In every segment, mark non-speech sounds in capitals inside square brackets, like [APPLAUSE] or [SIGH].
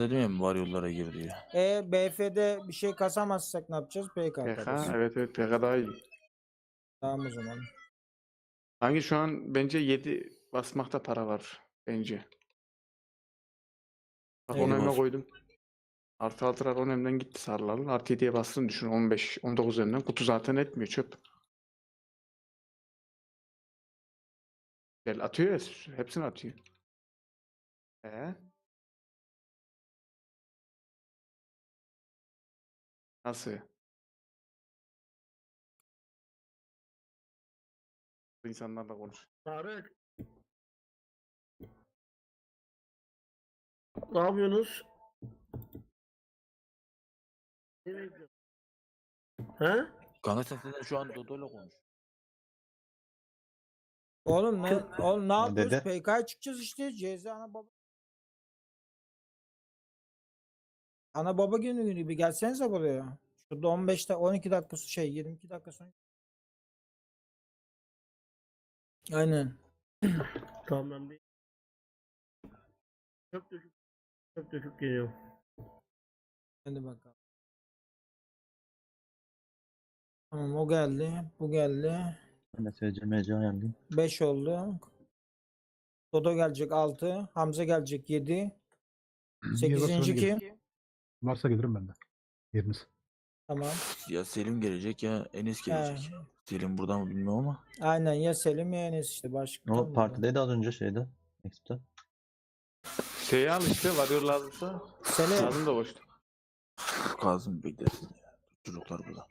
Dedim ya var yollara gir diye. E BF'de bir şey kasamazsak ne yapacağız? PK PK evet evet PK daha iyi. Tamam o zaman. Hangi şu an bence 7 basmakta para var bence. Bak Evet. onu önüne Var. koydum. Artı altılar on önden gitti sarıların. Artı 7'ye bastığını düşün 15 19 önden. Kutu zaten etmiyor çöp. Gel atıyor ya hepsini atıyor. Ee? Nasıl? İnsanlarla konuş. Tarık. Ne yapıyorsunuz? Nereye gidiyorsun? He? Kanka sen zaten şu an Dodo'yla konuş. Oğlum ne, oğlum ne yapıyoruz? dede? PK'ya çıkacağız işte. CZ ana baba. Ana baba günü günü bir gelsenize buraya. Şurada 15 dakika 12 dakikası şey 22 dakika sonra. Aynen. [CLEARS THROAT] Tamam ben bir çöp döküp çöp döküp geliyorum. Hadi bakalım. Tamam o geldi. Bu geldi. Ben de SCMC ayarlayayım. 5 oldu. Dodo gelecek 6. Hamza gelecek 7. 8. kim? Varsa gelirim ben de. Yeriniz. Tamam. Ya Selim gelecek ya Enes He. gelecek. Selim burada mı bilmiyorum ama. Aynen ya Selim ya Enes işte başka. O partideydi az önce şeyde. Exp'te. Şeyi al işte varıyor lazımsa. Selim. Lazım da boştu. Kazım beklersin ya. Çocuklar burada.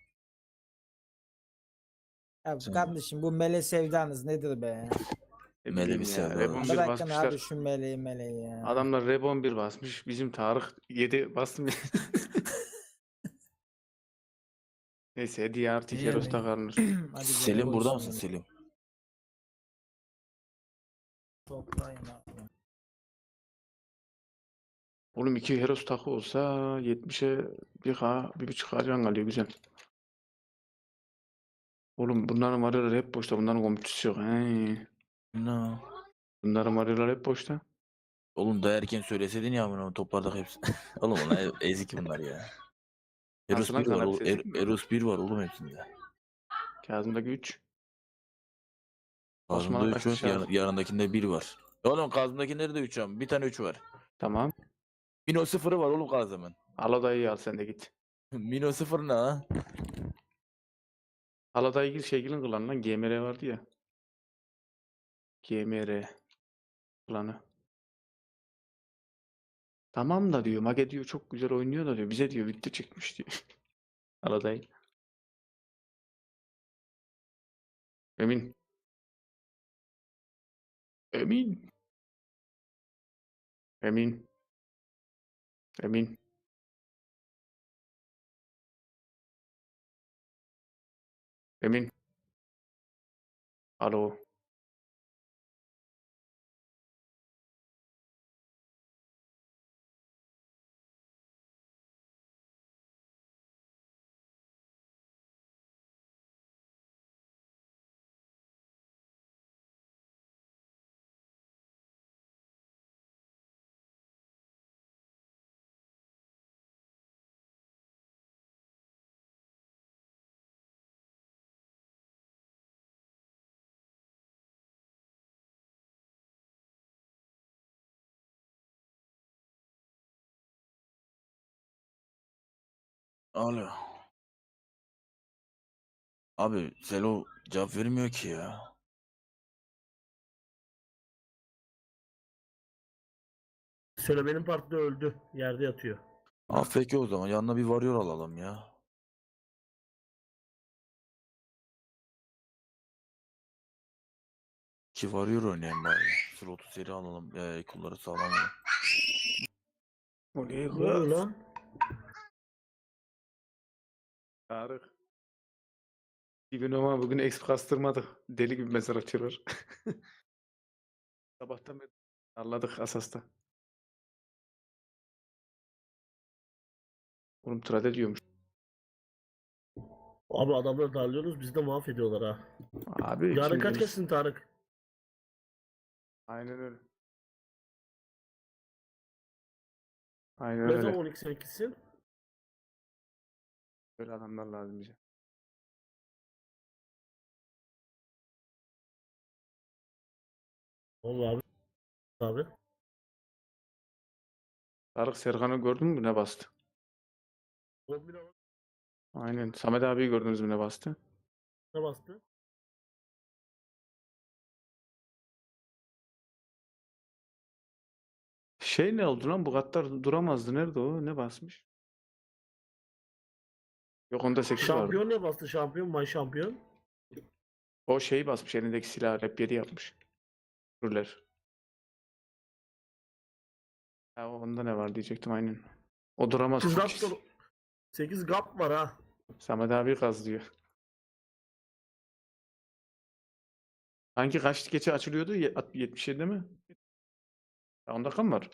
Ya kardeşim bu mele sevdanız nedir be? Ne Mele bileyim bir ya, Rebon bir Bırakın basmışlar. abi şu meleği meleği ya. Adamlar Rebon 1 basmış. Bizim Tarık 7 bastım. [LAUGHS] Neyse hediye artı iki İyi Eros mi? takarınır. Hadi Selim burada mısın. Selim? Toplayın abi. Oğlum 2 Heros takı olsa 70'e 1K, 1.5K can kalıyor güzel. Oğlum bunların varyoları hep boşta. Bunların komutçusu yok. He. No. Bunların varyoları hep boşta. Oğlum daha erken söyleseydin ya bunu toplardık hepsini. [LAUGHS] oğlum onlar e- ezik bunlar ya. Eros lan 1 var, kanal oğlum, sesi Er-? Eros 1 var oğlum hepsinde. Kazım'daki 3. Kazım'da Osman'a 3 var, lazım. yarın, yarındakinde 1 var. Oğlum Kazım'dakinde de 3 var. Bir tane 3 var. Tamam. Mino 0'ı var oğlum Kazım'ın. Al odayı al sen de git. [LAUGHS] Mino 0 ne ha? Al odayı gir şeygilin klanı lan. GMR vardı ya. GMR klanı. Tamam da diyor. Mage diyor çok güzel oynuyor da diyor. Bize diyor bitti çıkmış diyor. [LAUGHS] Al odayı. Emin. Emin. Emin. Emin. Emin. Alo. Alo. Abi Selo cevap vermiyor ki ya. Söyle benim partide öldü. Yerde yatıyor. AFK o zaman yanına bir varıyor alalım ya. Ki varıyor oynayayım bari. Slotu seri alalım. E, kulları sağlam alalım. O ne Ne oluyor lan? Tarık. İbn ama bugün exp kastırmadık. Deli gibi mezar açıyorlar. [LAUGHS] Sabahtan beri anladık asasta. Oğlum trade diyormuş. Abi adamları darlıyoruz bizi de mahvediyorlar ha. Abi Yarın kim kaç demiş? kesin Tarık? Aynen öyle. Aynen Ne öyle. zaman 12 8'sin? Böyle adamlar lazım bize. Vallahi abi. Abi. Tarık Serkan'ı gördün mü ne bastı? 11 ama Aynen. Samet abiyi gördünüz mü ne bastı? ne bastı? Şey ne oldu lan? Bu katlar duramazdı. Nerede o? Ne basmış? Yok onda 8 vardı. Şampiyon ne bastı? Şampiyon, may şampiyon. O şeyi basmış. Elindeki silah rap 7 yapmış. Ruler. Ha, onda ne var diyecektim aynen. O duramaz. 8 çünkü. gap, 8 gap var ha. Samet abi kazlıyor. Hangi kaç geçe açılıyordu? Ye- at- 77 mi? Ya 10 dakika mı var?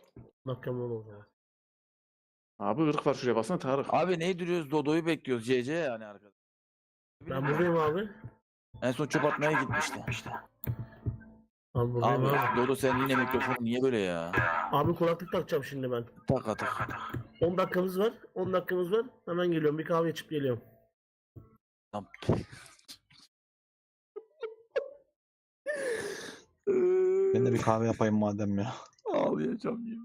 Mükemmel o zaman. Abi ırk var şuraya baksana Tarık. Abi ne duruyoruz? Dodo'yu bekliyoruz. CC yani arkada. Ben buradayım abi. En son çöp atmaya gitmişti. Abi buradayım abi. Abi Dodo sen yine mikrofon niye böyle ya? Abi kulaklık takacağım şimdi ben. Tak tak. 10 dakikamız var. 10 dakikamız var. Hemen geliyorum. Bir kahve içip geliyorum. Tamam. [LAUGHS] Ben de bir kahve yapayım madem ya. Ağlayacağım ya.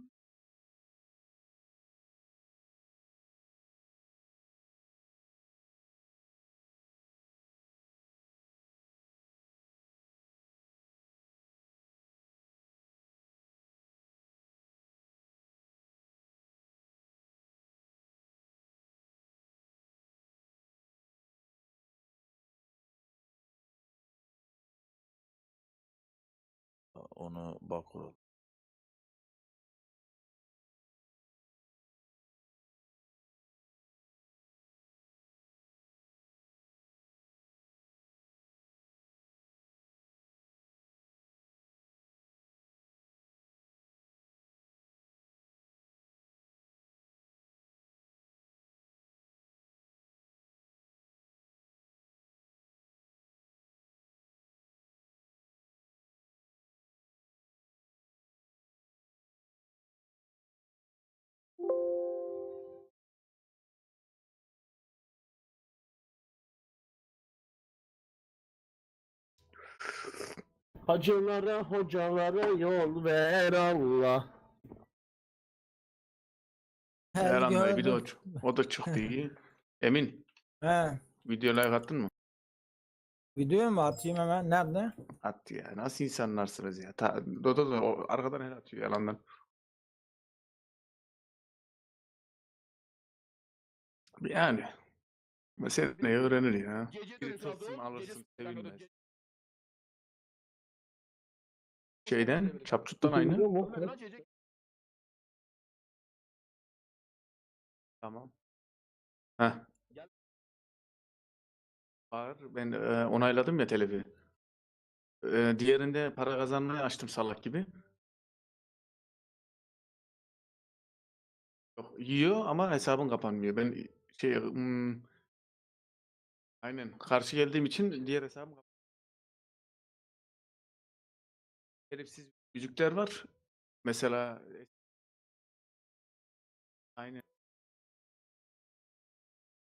Onu bak Hacılara, hocalara yol ver Allah. Her Bey bir de o, gördüm. o da çıktı iyi. Emin He. video like attın mı? Video mu atayım hemen? Nerede? Attı ya. Nasıl insanlarsınız ya? Ta, Dodo da o arkadan el atıyor yalandan. Yani. Mesela ne öğrenir ya? Biri tılsım alırsın sevilmez. Şeyden, çapçuttan aynı. Tamam. Heh. Var. Ben e, onayladım ya telefi. E, diğerinde para kazanmayı açtım salak gibi. Yok, yiyor ama hesabın kapanmıyor. Ben şey hmm, aynen karşı geldiğim için diğer hesabım kapanmıyor. Telifsiz müzikler var. Mesela aynen.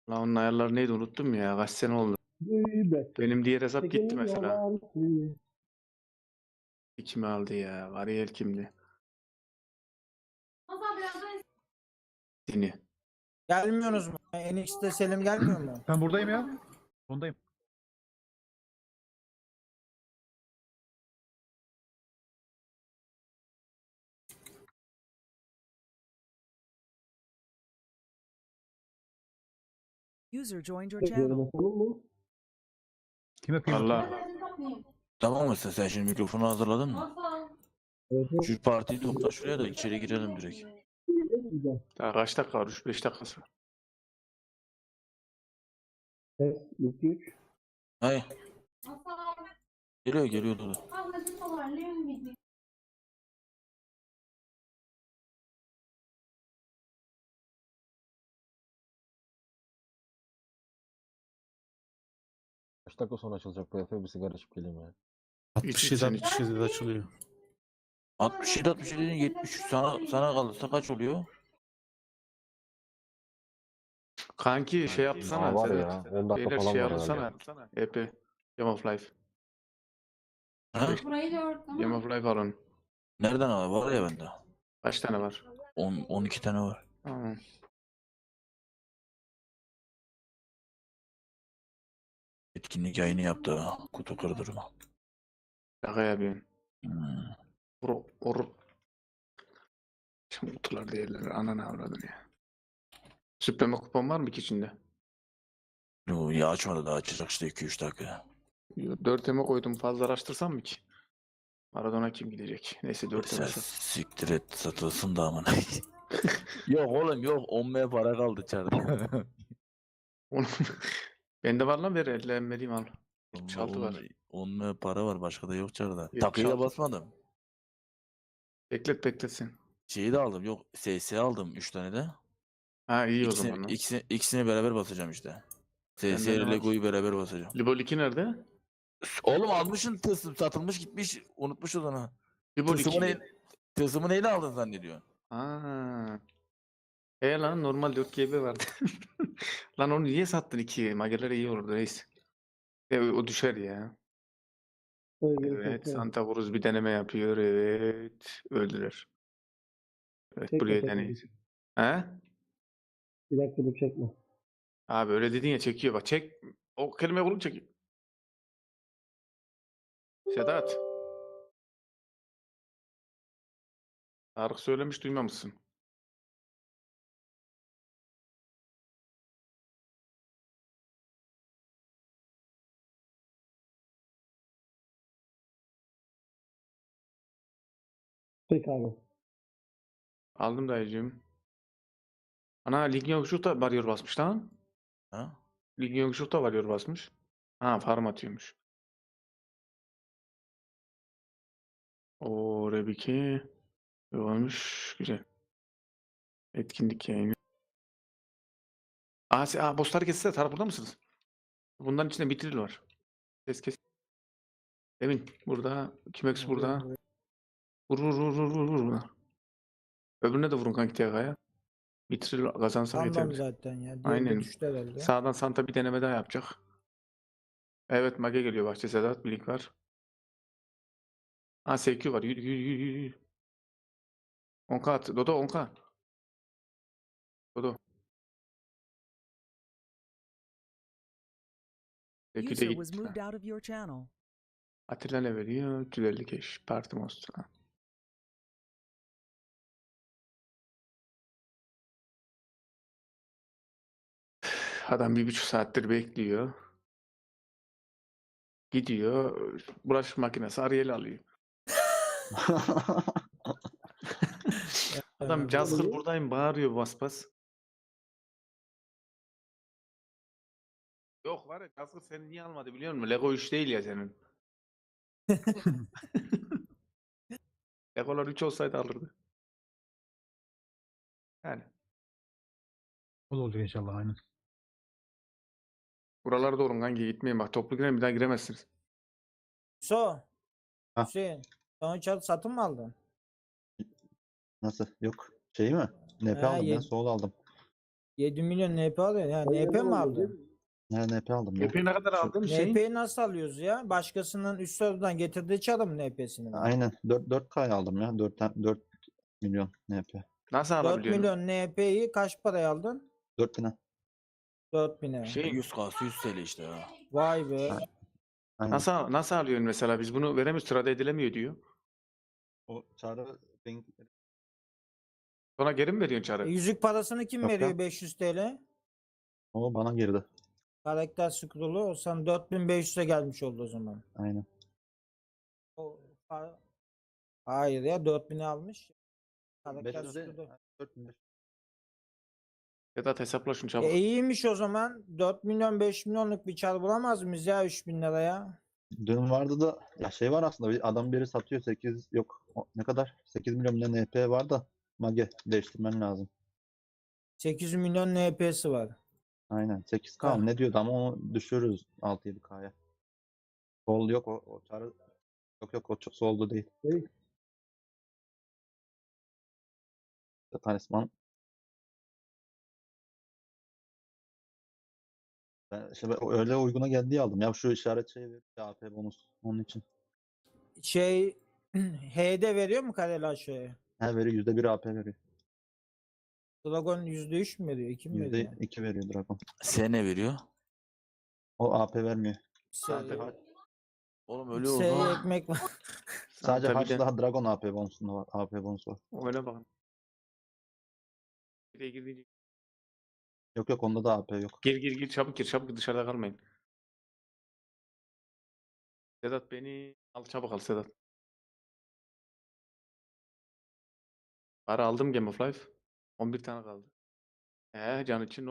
Lan onun ayarları neydi unuttum ya. Kaç sene oldu. Benim diğer hesap gitti mesela. Kim aldı ya? Ariel kimdi? Dini. Gelmiyorsunuz mu? Enix'te Selim gelmiyor mu? Ben buradayım ya. Ondayım. User joined your channel. Kim yapayım? Allah. Tamam mısın sen şimdi mikrofonu hazırladın mı? Şu partiyi topla şuraya da içeri girelim direkt. Daha kaç dakika var? 3-5 dakikası var. Hayır. Geliyor geliyor Dodo. Dakika sonra açılacak bu Efe bir sigara içip geleyim ya. İç iç sen iç. açılıyor. 67 67 73 sana sana kalırsa kaç oluyor? Kanki şey yapsana. Aa, var Sedat. ya 10 dakika Beyler falan şey var herhalde. EP. Game of Life. Ha? Burayı gördüm Game of Life alın. Nereden abi? Var ya bende. Kaç tane var? 10 12 tane var. Tamam. Etkinlik yayını yaptı. Kutu kırdırma. Şaka yapıyorsun. Hmm. Or, or. Şimdi kutular değerleri. Ananı avradın ya. Süpleme kupon var mı ki içinde? Yo, ya açmadı daha açacak işte 2-3 dakika. 4 eme koydum fazla araştırsam mı ki? Maradona kim gidecek? Neyse 4 Sen eme. siktir et satılsın da amına. [LAUGHS] yok oğlum yok 10 M para kaldı içeride. Onu... Bende var lan ver ellerim vereyim al. Çaltı var. 10 M para var başka da yok içeride. Yok, Takıyı da basmadım. Beklet bekletsin. Şeyi de aldım yok SS aldım 3 tane de. Ha iyi o İkisini, zaman. lan. ikisini, ikisini beraber basacağım işte. SS Bende ile var? Lego'yu beraber basacağım. Libol 2 nerede? Oğlum almışsın tılsım satılmış gitmiş unutmuşuz onu. Libol Tılsımı, 2. ne, tılsımı neyle aldın zannediyorsun? Ha. E lan normal 4 GB vardı. [LAUGHS] lan onu niye sattın 2'ye? Mageler iyi olurdu reis. E, o düşer ya. Evet, Santa Cruz bir deneme yapıyor. Evet, öldüler. Evet, Çekme, buraya çekme. deneyiz. He? Bir dakika dur çekme. Abi öyle dedin ya çekiyor bak. Çek. O kelime kullan çekiyor. Sedat. Tarık söylemiş duymamışsın. Peki abi. Aldım dayıcığım. Ana Ligin Yokuşluk da varıyor basmış lan. Ha? Ligin Yokuşluk da varıyor basmış. Ha farm atıyormuş. O Rebiki olmuş. Güzel. Etkinlik yayını. Aa, se- aa bossları kessene. Tarık burada mısınız? Bunların içinde bitiril var. Kes kes. Emin burada. Kimex burada. Vur vur vur vur vur vur. Öbürüne de vurun kanki TK'ya. Bitiril kazansa Tamam yeter. zaten ya. Diğeri de Aynen. düştü herhalde. Sağdan Santa bir deneme daha yapacak. Evet Mage geliyor Bahçe Sedat. Birlik var. Ha SQ var. Yürü yürü yürü yürü. 10k at. Dodo 10k. Dodo. SQ de User was gitti. moved out of your channel. Atilla ne veriyor? 350 keş. Parti monster. Ha. Adam bir buçuk saattir bekliyor. Gidiyor. Bulaşık makinesi Ariel alıyor. Adam cazgır buradayım bağırıyor bas bas. Yok var ya cazgır seni niye almadı biliyor musun? Lego 3 değil ya senin. [LAUGHS] Legolar 3 olsaydı alırdı. Yani. O da olacak inşallah aynen. Buralara doğru kanki gitmeyin bak toplu giren bir daha giremezsiniz. So. Ha. Hüseyin. Sen o çatı satın mı aldın? Nasıl? Yok. Şey mi? NP Ha, aldım yedi- Soğul aldım. 7 milyon NP alıyor. Ya NP mi aldın? Ne NP aldım. Epey ne kadar aldın şey? NP'yi nasıl alıyoruz ya? Başkasının üst sıradan getirdiği çalım NP'sini. Aynen. 4 4K aldım ya. 4 4 milyon NP. Nasıl 4 alabiliyorsun? milyon NP'yi kaç paraya aldın? 4 lira. 4000'e. Şey 100 kası 100 TL işte ya. Vay be. Aynen. nasıl nasıl alıyorsun mesela biz bunu veremiyoruz sırada edilemiyor diyor. O çağrı ben Sonra geri mi veriyorsun E, çarı? yüzük parasını kim Yok ya. veriyor 500 TL? o bana girdi. Karakter scroll'u o sana 4500'e gelmiş oldu o zaman. Aynen. O, ha- hayır ya 4000'e almış. Karakter 500 değil. scroll'u. 4500. Sedat hesapla şunu E, çabuk. iyiymiş o zaman. 4 milyon 5 milyonluk bir çar bulamaz mıyız ya 3000 liraya? Dün vardı da ya şey var aslında bir adam biri satıyor 8 yok o- ne kadar 8 milyon ne NP var da Mage değiştirmen lazım. 8 milyon NP'si var. Aynen 8K Ha. mı ne diyordu ama onu düşürürüz 6-7K'ya. Sol yok o, o çarı yok yok o ç- solda değil. Değil. Talisman Ben işte ben öyle uyguna geldi diye aldım. Ya şu işaret şeyi veriyor ya, AP bonus. Onun için. Şey [CLEARS THROAT] HD veriyor mu Kareli aşağıya? Her veri %1 AP veriyor. Dragon %3 mü veriyor? 2 mi veriyor? %2 veriyor Dragon. S ne veriyor? O AP vermiyor. Sadece, Şey, Oğlum öyle oldu. ekmek var. [LAUGHS] Sadece tabii de- daha Dragon AP bonusunda var. AP bonusu var. Öyle bakın. Bir de girdi. Yok yok onda da AP yok. Gir gir gir çabuk gir çabuk gir dışarıda kalmayın. Sedat beni al çabuk al Sedat. Para aldım Game of Life. 11 tane kaldı. Ee, can için